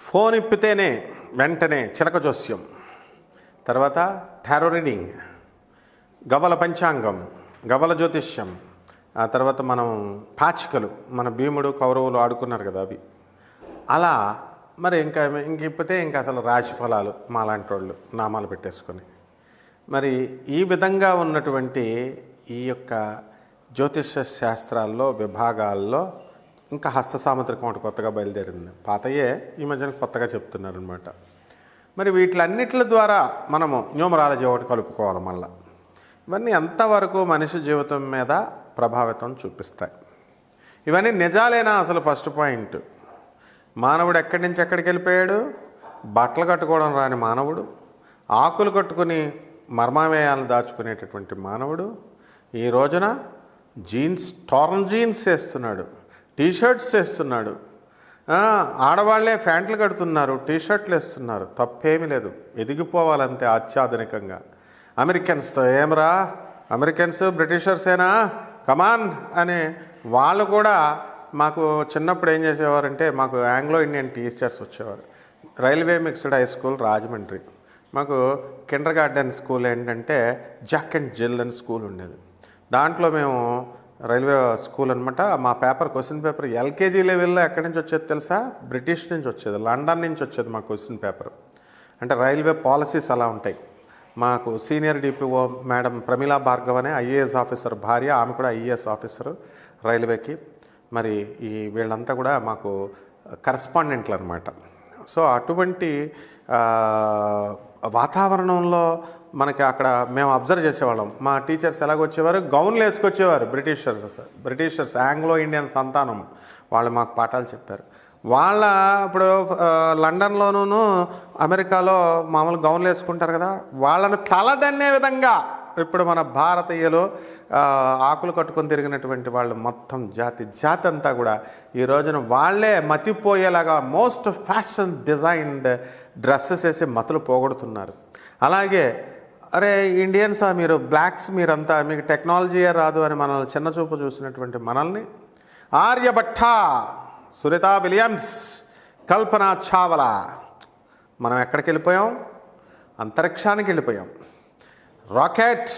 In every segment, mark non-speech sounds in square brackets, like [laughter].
Phone ఇప్పితేనే వెంటనే చిలక జోస్యం. తర్వాత టారో రీడింగ్ గవల పంచాంగం గవల జ్యోతిష్యం. ఆ తర్వాత మనం పాచికలు మన భీముడు కౌరవులు ఆడుకున్నారు కదా అవి. అలా మరి ఇంకా ఇంక ఇప్పితే ఇంకా అసలు రాశి ఫలాలు మాలాంటి వాళ్ళు నామాలు పెట్టేసుకొని. మరి ఈ విధంగా ఉన్నటువంటి ఈ యొక్క జ్యోతిష శాస్త్రాల్లో విభాగాల్లో ఇంకా హస్త సాముద్రికం ఒకటి కొత్తగా బయలుదేరింది. పాతయే ఈ మధ్యన కొత్తగా చెప్తున్నారనమాట మరి వీటిలన్నిటి ద్వారా మనము న్యూమరాలజీ ఒకటి కలుపుకోవాలి మళ్ళీ. ఇవన్నీ ఎంతవరకు మనిషి జీవితం మీద ప్రభావితం చూపిస్తాయి. ఇవన్నీ నిజాలేనా అసలు ఫస్ట్ పాయింట్ మానవుడు ఎక్కడి నుంచి ఎక్కడికి వెళ్ళిపోయాడు? బట్టలు కట్టుకోవడం రాని మానవుడు? ఆకులు కట్టుకుని మర్మామేయాలను దాచుకునేటటువంటి మానవుడు? ఈ రోజున జీన్స్ టార్న్ జీన్స్ వేస్తున్నాడు. టీషర్ట్స్ వేస్తున్నాడు. ఆడవాళ్ళే ప్యాంట్లు కడుతున్నారు టీషర్ట్లు వేస్తున్నారు. తప్పేమీ లేదు. ఎదిగిపోవాలంతే అత్యాధునికంగా అమెరికన్స్తో ఏమరా? అమెరికన్స్ బ్రిటిషర్సేనా కమాన్ అని వాళ్ళు కూడా మాకు చిన్నప్పుడు ఏం చేసేవారంటే మాకు ఆంగ్లో ఇండియన్ టీచర్స్ వచ్చేవారు. Railway mixed high school Rajahmundry. మాకు కిండర్ గార్డెన్ స్కూల్ ఏంటంటే జాక్ అండ్ జిల్ అని స్కూల్ ఉండేది. దాంట్లో మేము రైల్వే స్కూల్ అనమాట మా పేపర్ క్వశ్చన్ పేపర్ ఎల్కేజీ లెవెల్లో ఎక్కడి నుంచి వచ్చేది తెలుసా? బ్రిటిష్ నుంచి వచ్చేది లండన్ నుంచి వచ్చేది మా క్వశ్చన్ పేపర్. అంటే రైల్వే పాలసీస్ అలా ఉంటాయి. మాకు senior DPO madam Pramila Bhargav అనే ఐఏఎస్ ఆఫీసర్ భార్య ఆమె కూడా ఐఏఎస్ ఆఫీసర్ రైల్వేకి. మరి ఈ వీళ్ళంతా కూడా మాకు కరస్పాండెంట్లు అనమాట సో అటువంటి వాతావరణంలో మనకి అక్కడ మేము అబ్జర్వ్ చేసేవాళ్ళం. మా టీచర్స్ ఎలాగొచ్చేవారు? గౌన్లు వేసుకొచ్చేవారు బ్రిటిషర్స్ బ్రిటిషర్స్ ఆంగ్లో ఇండియన్ సంతానం. వాళ్ళు మాకు పాఠాలు చెప్పారు. వాళ్ళ ఇప్పుడు లండన్లోనూ అమెరికాలో మామూలు గౌన్లు వేసుకుంటారు కదా వాళ్ళని తలదన్నే విధంగా ఇప్పుడు మన భారతీయులు ఆకులు కట్టుకొని తిరిగినటువంటి వాళ్ళు మొత్తం జాతి జాతి అంతా కూడా ఈ రోజున వాళ్ళే మతిపోయేలాగా మోస్ట్ ఫ్యాషన్ డిజైన్డ్ డ్రెస్సెస్ వేసి మతులు పోగొడుతున్నారు. అలాగే అరే ఇండియన్స్ మీరు బ్లాక్స్ మీరంతా మీకు టెక్నాలజీయే రాదు అని మనల్ని చిన్న చూపు చూసినటువంటి మనల్ని. ఆర్యభట్ట సునీత విలియమ్స్ కల్పన చావలా. మనం ఎక్కడికి వెళ్ళిపోయాం? అంతరిక్షానికి వెళ్ళిపోయాం. రాకెట్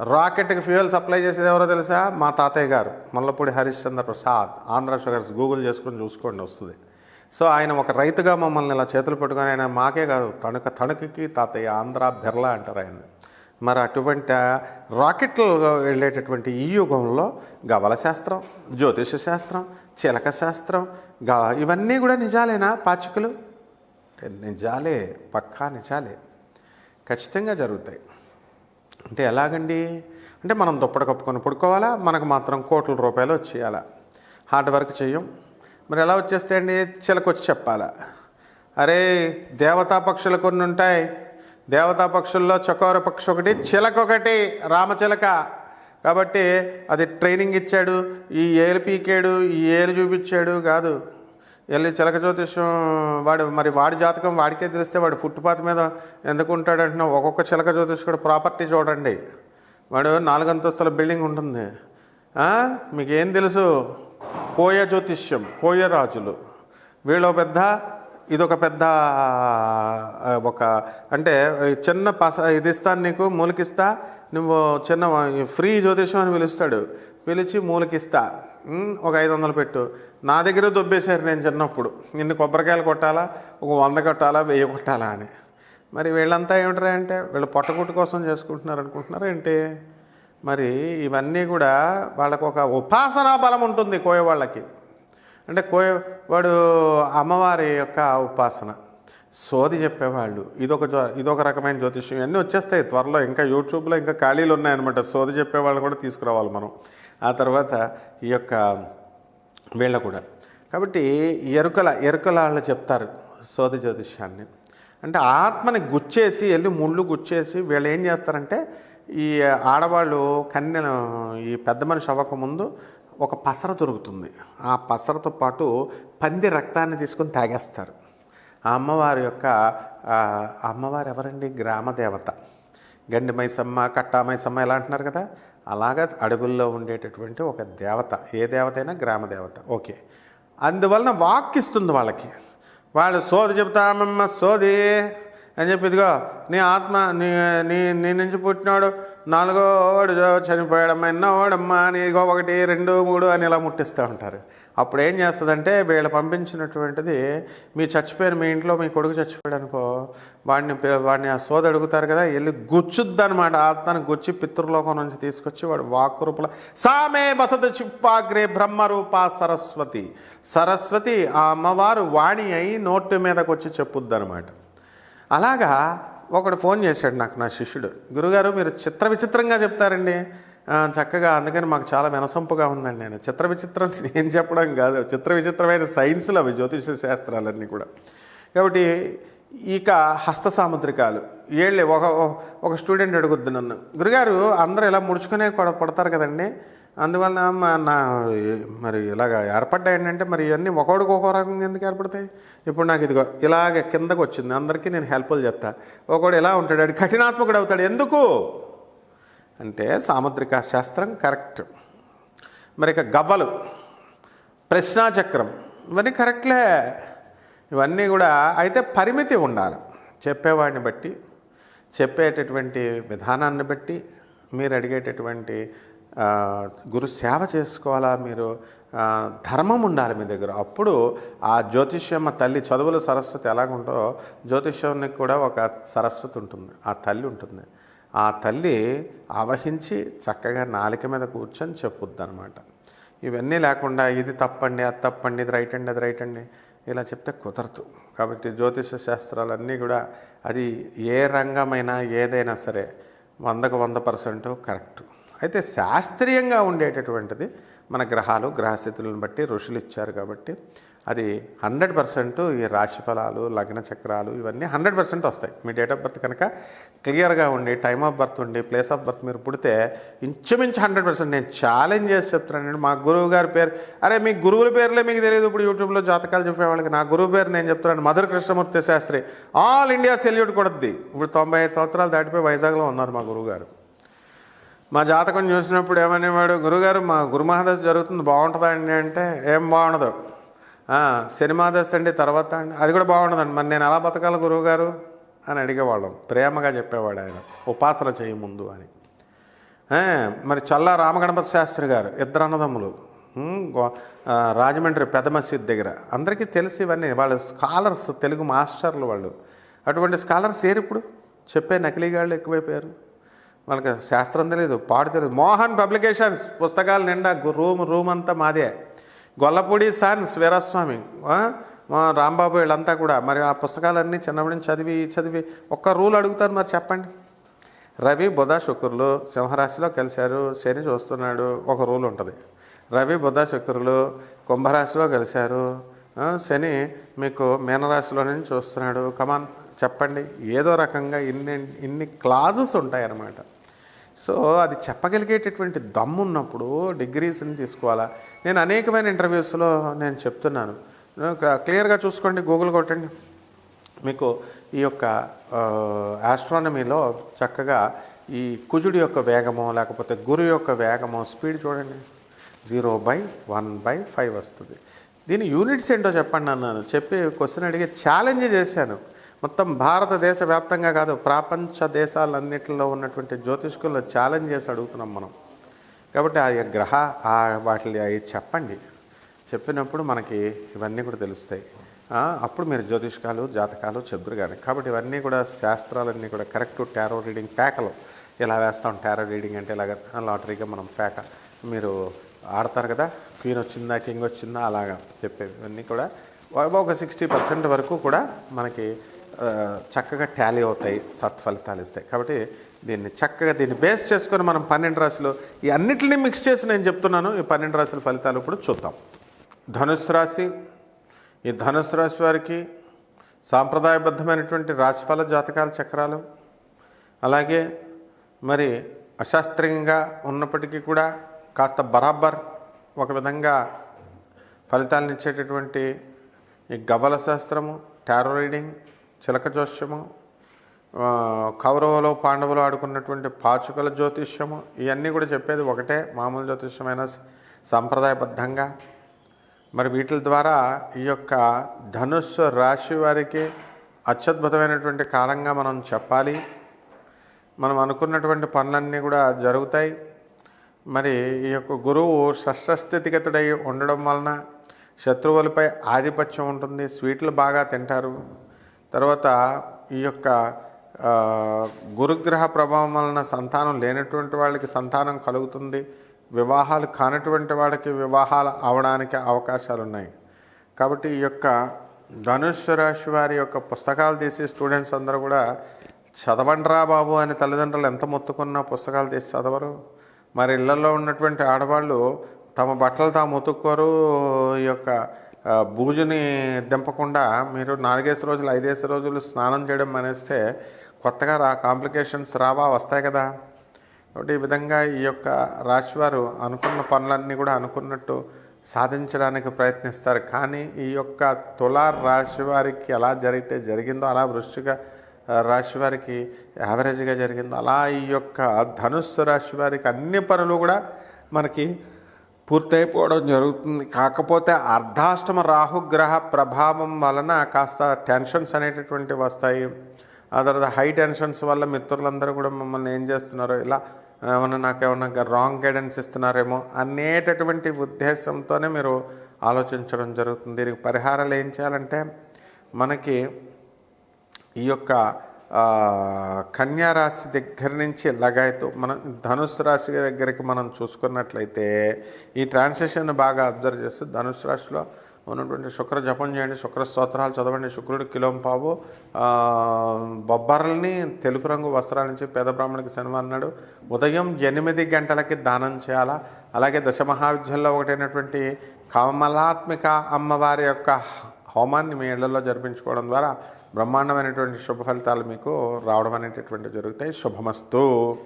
రాకెట్కి ఫ్యూయల్ సప్లై చేసేది ఎవరో తెలుసా? మా తాతయ్య గారు మల్లపూడి హరిశ్చంద్ర ప్రసాద్. ఆంధ్ర షుగర్స్ గూగుల్ చేసుకొని చూసుకోండి వస్తుంది. సో ఆయన ఒక రైతుగా మమ్మల్ని ఇలా చేతులు పెట్టుకొని ఆయన మాకే కాదు తణుక తణుకుకి తాతయ్య ఆంధ్ర బిర్లా అంటారు ఆయన మరి అటువంటి రాకెట్లు వెళ్ళేటటువంటి ఈ యుగంలో గవల శాస్త్రం జ్యోతిష శాస్త్రం చిలక శాస్త్రం గా ఇవన్నీ కూడా నిజాలేనా పాచికలు? నిజాలే పక్కా నిజాలే. ఖచ్చితంగా జరుగుతాయి. అంటే ఎలాగండి? అంటే మనం దుప్పటి కప్పుకొని పడుకోవాలా? మనకు మాత్రం కోట్ల రూపాయలు వచ్చేయాలా? హార్డ్ వర్క్ చేయం. మరి ఎలా వచ్చేస్తాయండి? చిలకొచ్చి చెప్పాలా. అరే దేవతా పక్షులు కొన్ని ఉంటాయి. దేవతా పక్షుల్లో చకోర పక్షి ఒకటి చిలక ఒకటి రామచిలక. కాబట్టి అది ట్రైనింగ్ ఇచ్చాడు. ఈ ఏలు పీకాడు ఈ ఏలు చూపించాడు కాదు. వెళ్ళి చిలక జ్యోతిష్యం వాడు మరి వాడి జాతకం వాడికే తెలిస్తే వాడు ఫుట్పాత్ మీద ఎందుకు ఉంటాడు అంటున్నా ఒక్కొక్క చిలక జ్యోతిష్కుడు ప్రాపర్టీ చూడండి. వాడు నాలుగు అంతస్తుల బిల్డింగ్ ఉంటుంది. మీకేం తెలుసు? కోయ జ్యోతిష్యం కోయ రాజులు. వీళ్ళు పెద్ద ఇదొక పెద్ద ఒక అంటే చిన్న పస ఇది ఇస్తాను నీకు మూలకిస్తా. నువ్వు చిన్న ఫ్రీ జ్యోతిష్యం అని పిలుస్తాడు. పిలిచి మూలకిస్తా. ఒక ఐదు వందలు పెట్టు. నా దగ్గర దొబ్బేశారు నేను చిన్నప్పుడు. ఇన్ని కొబ్బరికాయలు కొట్టాలా? ఒక వంద కొట్టాలా? వెయ్యి కొట్టాలా అని. మరి వీళ్ళంతా ఏమిటరా అంటే వీళ్ళు పొట్టగుట్టు కోసం చేసుకుంటున్నారు అనుకుంటున్నారు ఏంటి? మరి ఇవన్నీ కూడా వాళ్ళకు ఒక ఉపాసనా బలం ఉంటుంది కోయవాళ్ళకి. అంటే కోయ వాడు అమ్మవారి యొక్క ఉపాసన. సోది చెప్పేవాళ్ళు. ఇదొక ఇదొక రకమైన జ్యోతిష్యం. ఇవన్నీ వచ్చేస్తాయి త్వరలో. ఇంకా యూట్యూబ్లో ఇంకా ఖాళీలు ఉన్నాయన్నమాట. సోది చెప్పేవాళ్ళు కూడా తీసుకురావాలి మనం. ఆ తర్వాత ఈ యొక్క వీళ్ళ కూడా. కాబట్టి ఎరుకల ఎరుకల వాళ్ళు చెప్తారు సోది జ్యోతిష్యాన్ని. అంటే ఆత్మని గుచ్చేసి వెళ్ళి ముళ్ళు గుచ్చేసి వీళ్ళు ఏం చేస్తారంటే ఈ ఆడవాళ్ళు కన్యను ఈ పెద్ద మనిషి అవ్వకముందు ఒక పసర దొరుకుతుంది. ఆ పసరతో పాటు పంది రక్తాన్ని తీసుకొని తాగేస్తారు. ఆ అమ్మవారి యొక్క అమ్మవారు ఎవరండి? గ్రామ దేవత. గండి మైసమ్మ కట్టా మైసమ్మ ఎలా అంటున్నారు కదా? అలాగా అడవుల్లో ఉండేటటువంటి ఒక దేవత. ఏ దేవత అయినా గ్రామ దేవత. ఓకే. అందువలన వాక్ ఇస్తుంది వాళ్ళకి. వాళ్ళు సోది చెబుతామమ్మ సోది. అని చెప్పి ఇదిగో నీ ఆత్మ నీ నీ నీ నుంచి పుట్టినాడు నాలుగో వాడు చనిపోయాడమ్మా ఎన్నో వాడమ్మా అని ఒకటి రెండు మూడు అని ఇలా ముట్టిస్తూ ఉంటారు. అప్పుడు ఏం చేస్తుందంటే వీళ్ళు పంపించినటువంటిది మీ చచ్చిపోయారు మీ ఇంట్లో మీ కొడుకు చచ్చిపోయాడు అనుకో వాడిని వాడిని ఆ సోద అడుగుతారు కదా వెళ్ళి గుచ్చుద్ది అనమాట ఆత్మని గుచ్చి పితృలోకం నుంచి తీసుకొచ్చి వాడు వాక్కు రూపంలో సామే బసత చిప్పాగ్రే బ్రహ్మరూప సరస్వతి. సరస్వతి ఆ అమ్మవారు వాణి అయి నోటు మీదకి వచ్చి చెప్పుద్ది అనమాట అలాగా ఒకడు ఫోన్ చేశాడు నాకు నా శిష్యుడు. గురుగారు మీరు చిత్ర విచిత్రంగా చెప్తారండి. చక్కగా అందుకని మాకు చాలా వినసొంపుగా ఉందండి నేను. చిత్ర విచిత్రం [laughs] నేను చెప్పడం కాదు. చిత్ర విచిత్రమైన సైన్స్లు అవి జ్యోతిష శాస్త్రాలన్నీ కూడా. కాబట్టి ఇక హస్త సాముద్రికాలు. ఏళ్ళే ఒక ఒక స్టూడెంట్ అడుగుద్ది నన్ను. గురుగారు అందరూ ఇలా ముడుచుకునే కూడా పడతారు కదండి. అందువల్ల మా నా మరి ఇలాగ ఏర్పడ్డాయి ఏంటంటే మరి ఇవన్నీ ఒకడికి ఒక్కో రకంగా ఎందుకు ఏర్పడతాయి? ఇప్పుడు నాకు ఇదిగో ఇలాగ కిందకు వచ్చింది. అందరికీ నేను హెల్ప్లు చెప్తా ఒకడు ఇలా ఉంటాడు? వాడు కఠినాత్మకుడు అవుతాడు. ఎందుకు? అంటే సాముద్రిక శాస్త్రం కరెక్ట్. మరి ఇక గవ్వలు ప్రశ్నాచక్రం ఇవన్నీ కరెక్ట్లే. ఇవన్నీ కూడా అయితే పరిమితి ఉండాలి. చెప్పేవాడిని బట్టి చెప్పేటటువంటి విధానాన్ని బట్టి మీరు అడిగేటటువంటి గురు సేవ చేసుకోవాలా? మీరు ధర్మం ఉండాలి మీ దగ్గర. అప్పుడు ఆ జ్యోతిష్యమ్మ తల్లి చదువుల సరస్వతి ఎలాగుంటో జ్యోతిష్యానికి కూడా ఒక సరస్వతి ఉంటుంది. ఆ తల్లి ఉంటుంది. ఆ తల్లి ఆవహించి చక్కగా నాలిక మీద కూర్చొని చెప్పుద్ది అనమాట ఇవన్నీ లేకుండా ఇది తప్పండి అది తప్పండి ఇది రైట్ అండి అది రైట్ అండి ఇలా చెప్తే కుదరదు. కాబట్టి జ్యోతిష శాస్త్రాలన్నీ కూడా అది ఏ రంగమైనా ఏదైనా సరే వందకు వంద పర్సెంట్ కరెక్ట్. అయితే శాస్త్రీయంగా ఉండేటటువంటిది మన గ్రహాలు గ్రహస్థితులను బట్టి ఋషులు ఇచ్చారు కాబట్టి అది హండ్రెడ్ పర్సెంట్ ఈ రాశి ఫలాలు లగ్న చక్రాలు ఇవన్నీ హండ్రెడ్ పర్సెంట్ వస్తాయి. మీ డేట్ ఆఫ్ బర్త్ కనుక క్లియర్గా ఉండి టైమ్ ఆఫ్ బర్త్ ఉండి ప్లేస్ ఆఫ్ బర్త్ మీరు పుడితే ఇంచుమించు హండ్రెడ్ పర్సెంట్ నేను ఛాలెంజ్ చేసి చెప్తున్నానండి మా గురువు గారి పేరు అరే మీ గురువుల పేర్లే మీకు తెలియదు ఇప్పుడు యూట్యూబ్లో జాతకాలు చెప్పేవాళ్ళకి నా గురువు పేరు నేను చెప్తున్నాను. Madhura Krishnamurthy Shastri. All India salute కొడద్ది. ఇప్పుడు తొంభై ఐదు సంవత్సరాలు దాటిపోయి వైజాగ్లో ఉన్నారు మా గురువు గారు. మా జాతకం చూసినప్పుడు ఏమనేవాడు గురుగారు మా గురుమహాదశ జరుగుతుంది బాగుంటుందా అండి అంటే ఏం బాగుండదు. "ఆ, శనిమాదశ అండి తర్వాత అండి అది కూడా బాగుండదండి. మరి నేను ఎలా బతకాలి గురువుగారు? అని అడిగేవాళ్ళం. ప్రేమగా చెప్పేవాడు ఆయన. ఉపాసన చేయి ముందు అని. మరి చల్లా రామగణపతి శాస్త్రి గారు ఇద్దరు అన్నదమ్ములు. గో- రాజమండ్రి పెద్ద మసీద్ దగ్గర. అందరికీ తెలిసి ఇవన్నీ. వాళ్ళు స్కాలర్స్ తెలుగు మాస్టర్లు వాళ్ళు. అటువంటి స్కాలర్స్ ఏరు ఇప్పుడు చెప్పే నకిలీగాళ్ళు ఎక్కువైపోయారు. వాళ్ళకి శాస్త్రం తెలియదు పాడు తెలియదు మోహన్ పబ్లికేషన్స్ పుస్తకాలు నిండా రూమ్ రూమ్ అంతా మాదే. గొల్లపూడి సన్స్ వీరస్వామి రాంబాబు వీళ్ళంతా కూడా. మరి ఆ పుస్తకాలన్నీ చిన్నప్పటి నుంచి చదివి చదివి ఒక్క రూల్ అడుగుతాను మరి చెప్పండి. రవి బుధ శుక్రులు సింహరాశిలో కలిశారు శని చూస్తున్నాడు ఒక రూల్ ఉంటుంది. రవి బుధ శుక్రులు కుంభరాశిలో కలిశారు శని మీకు మీనరాశిలో నుంచి చూస్తున్నాడు. కమాన్ చెప్పండి. ఏదో రకంగా ఇన్ని ఇన్ని క్లాజెస్ ఉంటాయన్నమాట. సో అది చెప్పగలిగేటటువంటి దమ్ము ఉన్నప్పుడు డిగ్రీస్ని తీసుకోవాలా? నేను అనేకమైన ఇంటర్వ్యూస్లో నేను చెప్తున్నాను. క్లియర్గా చూసుకోండి గూగుల్ కొట్టండి. మీకు ఈ యొక్క ఆస్ట్రానమీలో చక్కగా ఈ కుజుడి యొక్క వేగము లేకపోతే గురు యొక్క వేగము స్పీడ్ చూడండి. Zero by one by five వస్తుంది. దీని యూనిట్స్ ఏంటో చెప్పండి అన్నాను. చెప్పి క్వశ్చన్ అడిగి ఛాలెంజ్ చేశాను. మొత్తం భారతదేశ వ్యాప్తంగా కాదు ప్రపంచ దేశాలన్నింటిలో ఉన్నటువంటి జ్యోతిష్కుల్లో ఛాలెంజ్ చేసి అడుగుతున్నాం మనం. కాబట్టి ఆ గ్రహ ఆ వాటిని అవి చెప్పండి. చెప్పినప్పుడు మనకి ఇవన్నీ కూడా తెలుస్తాయి. అప్పుడు మీరు జ్యోతిష్కాలు జాతకాలు చెబురు కానీ కాబట్టి ఇవన్నీ కూడా శాస్త్రాలన్నీ కూడా కరెక్ట్ టారో రీడింగ్ ప్యాకలు ఇలా వేస్తాం టారో రీడింగ్ అంటే ఇలాగ లాటరీగా మనం ప్యాక మీరు ఆడతారు కదా క్వీన్ వచ్చిందా కింగ్ వచ్చిందా అలాగా చెప్పేవి. ఇవన్నీ కూడా ఒక సిక్స్టీ పర్సెంట్ వరకు కూడా మనకి చక్కగా ట్యాలీ అవుతాయి సత్ఫలితాలు ఇస్తాయి. కాబట్టి దీన్ని చక్కగా దీన్ని బేస్ చేసుకొని మనం పన్నెండు రాశులు ఈ అన్నిటిని మిక్స్ చేసి నేను చెప్తున్నాను. ఈ పన్నెండు రాశుల ఫలితాలు ఇప్పుడు చూద్దాం. ధనుసు రాశి ఈ ధనుసు రాశి వారికి సాంప్రదాయబద్ధమైనటువంటి రాశిఫల జాతకాల చక్రాలు అలాగే మరి అశాస్త్రీయంగా ఉన్నప్పటికీ కూడా కాస్త బరాబర్ ఒక విధంగా ఫలితాలను ఇచ్చేటటువంటి ఈ గవ్వల శాస్త్రము టారో రీడింగ్ చిలక జోస్యము కౌరవులు పాండవులు ఆడుకున్నటువంటి పాచుకల జ్యోతిష్యము ఇవన్నీ కూడా చెప్పేది ఒకటే మామూలు జ్యోతిష్యమైన సంప్రదాయబద్ధంగా. మరి వీటి ద్వారా ఈ యొక్క ధనుస్సు రాశి వారికి అత్యద్భుతమైనటువంటి కాలంగా మనం చెప్పాలి. మనం అనుకున్నటువంటి పనులన్నీ కూడా జరుగుతాయి. మరి ఈ యొక్క గురువు షష్ఠస్థితిగతుడై ఉండడం వలన శత్రువులపై ఆధిపత్యం ఉంటుంది స్వీట్లు బాగా తింటారు. తర్వాత ఈ యొక్క గురుగ్రహ ప్రభావం వలన సంతానం లేనటువంటి వాళ్ళకి సంతానం కలుగుతుంది. వివాహాలు కానటువంటి వాళ్ళకి వివాహాలు అవడానికి అవకాశాలు ఉన్నాయి కాబట్టి ఈ యొక్క ధనుస్సు రాశి వారి యొక్క పుస్తకాలు తీసి స్టూడెంట్స్ అందరూ కూడా చదవండిరా బాబు అని తల్లిదండ్రులు ఎంత మొత్తుకున్నా పుస్తకాలు తీసి చదవరు. మరి ఇళ్ళలో ఉన్నటువంటి ఆడవాళ్ళు తమ బట్టలు తాము ఉతుక్కోరు ఈ యొక్క బూజుని దింపకుండా మీరు నాలుగేసి రోజులు ఐదేసి రోజులు స్నానం చేయడం మానేస్తే కొత్తగా రా కాంప్లికేషన్స్ రావా వస్తాయి కదా? కాబట్టి ఈ విధంగా ఈ యొక్క రాశివారు అనుకున్న పనులన్నీ కూడా అనుకున్నట్టు సాధించడానికి ప్రయత్నిస్తారు. కానీ ఈ యొక్క తులా రాశి వారికి ఎలా జరిగితే జరిగిందో అలా వృష్టిక రాశి వారికి యావరేజ్గా జరిగిందో అలా ఈ యొక్క ధనుస్సు రాశి వారికి అన్ని పనులు కూడా మనకి పూర్తయిపోవడం జరుగుతుంది. కాకపోతే అర్ధాష్టమ రాహుగ్రహ ప్రభావం వలన కాస్త టెన్షన్స్ అనేటటువంటివి వస్తాయి. ఆ తర్వాత హై టెన్షన్స్ వల్ల మిత్రులందరూ కూడా మమ్మల్ని ఏం చేస్తున్నారో ఇలా ఏమన్నా నాకు ఏమన్నా రాంగ్ గైడెన్స్ ఇస్తున్నారేమో అనేటటువంటి ఉద్దేశంతోనే మీరు ఆలోచించడం జరుగుతుంది. దీనికి పరిహారాలు ఏం చేయాలంటే మనకి ఈ యొక్క కన్యారాశి కన్యా రాశి దగ్గర నుంచి లగాయతు మనం ధనుసు రాశి దగ్గరికి మనం చూసుకున్నట్లయితే ఈ ట్రాన్సాక్షన్ బాగా అబ్జర్వ్ చేస్తూ ధనుసు రాశిలో ఉన్నటువంటి శుక్ర జపం చేయండి శుక్ర స్తోత్రాలు చదవండి శుక్రుడు కిలోంపావు బొబ్బర్లని తెలుపు రంగు వస్త్రాల నుంచి పేద బ్రాహ్మణికి శనివారం అన్నాడు ఉదయం ఎనిమిది గంటలకి దానం చేయాలా? అలాగే దశ మహావిద్యల్లో ఒకటైనటువంటి కమలాత్మిక అమ్మవారి యొక్క హోమాన్ని మీ ఇళ్ళలో జరిపించుకోవడం ద్వారా బ్రహ్మాండమైనటువంటి శుభ ఫలితాలు మీకు రావడం అనేటటువంటి జరుగుతాయి. శుభమస్తు.